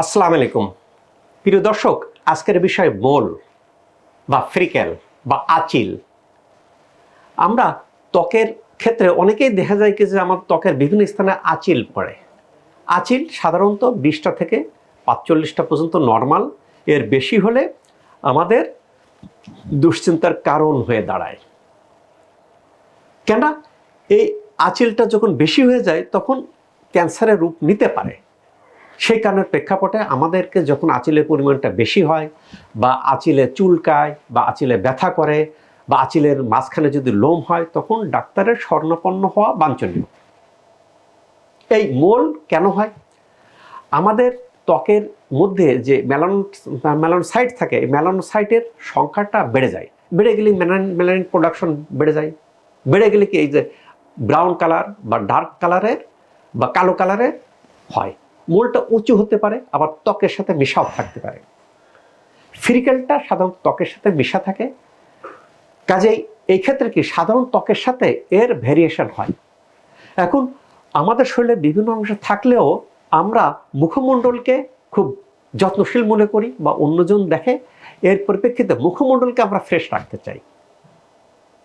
আসসালামু আলাইকুম। প্রিয় দর্শক, আজকের বিষয় মোল বা ফ্রিকেল বা আচিল। আমরা ত্বকের ক্ষেত্রে অনেকেই দেখা যায় কি যে আমার ত্বকের বিভিন্ন স্থানে আচিল পড়ে। আচিল সাধারণত বিশটা থেকে পাঁচচল্লিশটা পর্যন্ত নর্মাল। এর বেশি হলে আমাদের দুশ্চিন্তার কারণ হয়ে দাঁড়ায়। কেননা, এই আচিলটা যখন বেশি হয়ে যায়, তখন ক্যান্সারের রূপ নিতে পারে। সেই কারণের প্রেক্ষাপটে আমাদেরকে যখন আঁচিলের পরিমাণটা বেশি হয় বা আচিলে চুলকায় বা আচিলে ব্যথা করে বা আঁচিলের মাঝখানে যদি লোম হয়, তখন ডাক্তারের স্বর্ণপন্ন হওয়া বাঞ্ছনীয়। এই মোল কেন হয়? আমাদের ত্বকের মধ্যে যে মেলান, মেলানোসাইট থাকে, এই মেলানোসাইটের সংখ্যাটা বেড়ে যায়। বেড়ে গেলে মেলান, মেলানিন প্রোডাকশন বেড়ে যায়। বেড়ে গেলে কি এই যে ব্রাউন কালার বা ডার্ক কালারের বা কালো কালারের হয়। মোলটা উঁচু হতে পারে, আবার ত্বকের সাথে মিশাও থাকতে পারে। ফিরিকেলটা সাধারণত ত্বকের সাথে মিশা থাকে। কাজেই এই ক্ষেত্রে কি সাধারণ ত্বকের সাথে এর ভেরিয়েশন হয়। এখন আমাদের শরীরে বিভিন্ন অংশ থাকলেও আমরা মুখমণ্ডলকে খুব যত্নশীল মনে করি বা অন্যজন দেখে, এর পরিপ্রেক্ষিতে মুখমণ্ডলকে আমরা ফ্রেশ রাখতে চাই।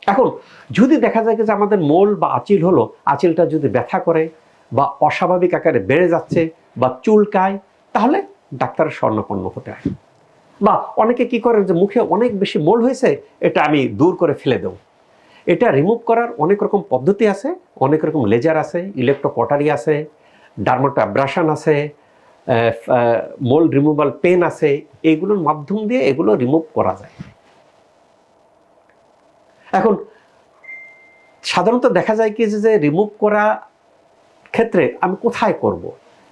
এখন যদি দেখা যায় যে আমাদের মোল বা আচিল হলো, আচিলটা যদি ব্যথা করে বা অস্বাভাবিক আকারে বেড়ে যাচ্ছে বা চুলকায়, তাহলে ডাক্তারের স্বর্ণপন্ন হতে হয়। বা অনেকে কি করেন যে মুখে অনেক বেশি মোল হয়েছে, এটা আমি দূর করে ফেলে দেবো। এটা রিমুভ করার অনেক রকম পদ্ধতি আছে, অনেক রকম লেজার আছে ইলেকট্রোপটারি আছে ডার্মাটো অ্যাব্রাশন আছে মোল রিমুভাল পেন আছে, এগুলোর মাধ্যম দিয়ে এগুলো রিমুভ করা যায়। এখন, সাধারণত দেখা যায় কি যে রিমুভ করা ক্ষেত্রে আমি কোথায় করব।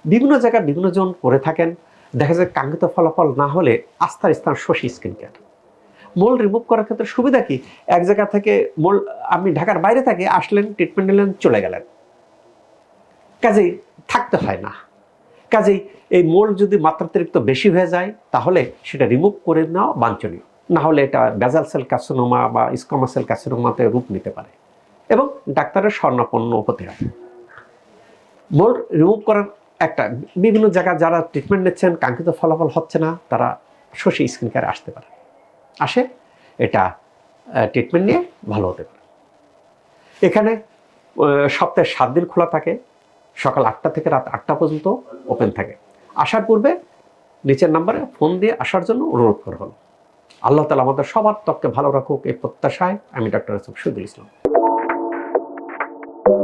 বিভিন্ন জায়গায় বিভিন্ন জন করে থাকেন। দেখা যায় কাঙ্ক্ষিত ফলাফল না হলে আস্থার স্থান Shashi skin care mole remove করার ক্ষেত্রে সুবিধা কি? এক জায়গা থেকে মোল, আপনি ঢাকার বাইরে থাকি আসলেন ট্রিটমেন্ট নিলেন, চলে গেলেন। কাজেই থাকতে হয় না। কাজেই এই মোল যদি মাত্রাতিরিক্ত বেশি হয়ে যায়, তাহলে সেটা রিমুভ করে নেওয়া বাঞ্ছনীয়। না হলে এটা বেজাল সেল ক্যাসোনোমা বা ইসকমা সেল ক্যাসোনোমাতে রূপ নিতে পারে। এবং ডাক্তারের স্বর্ণাপন্ন হতে হয় মোল রিমুভ করার একটা, বিভিন্ন জায়গায় যারা ট্রিটমেন্ট নিচ্ছেন, কাঙ্ক্ষিত ফলাফল হচ্ছে না, তারা শশী স্কিন কেয়ারে আসতে পারে। আসে, এটা ট্রিটমেন্ট নিয়ে ভালো হতে পারে। এখানে সপ্তাহে সাত দিন খোলা থাকে, সকাল আটটা থেকে রাত আটটা পর্যন্ত ওপেন থাকে। আসার পূর্বে নিচের নাম্বারে ফোন দিয়ে আসার জন্য অনুরোধ করা হলো। আল্লাহ তালা আমাদের সবার ত্বককে ভালো রাখুক, এই প্রত্যাশায় আমি ডক্টর শহীদুল ইসলাম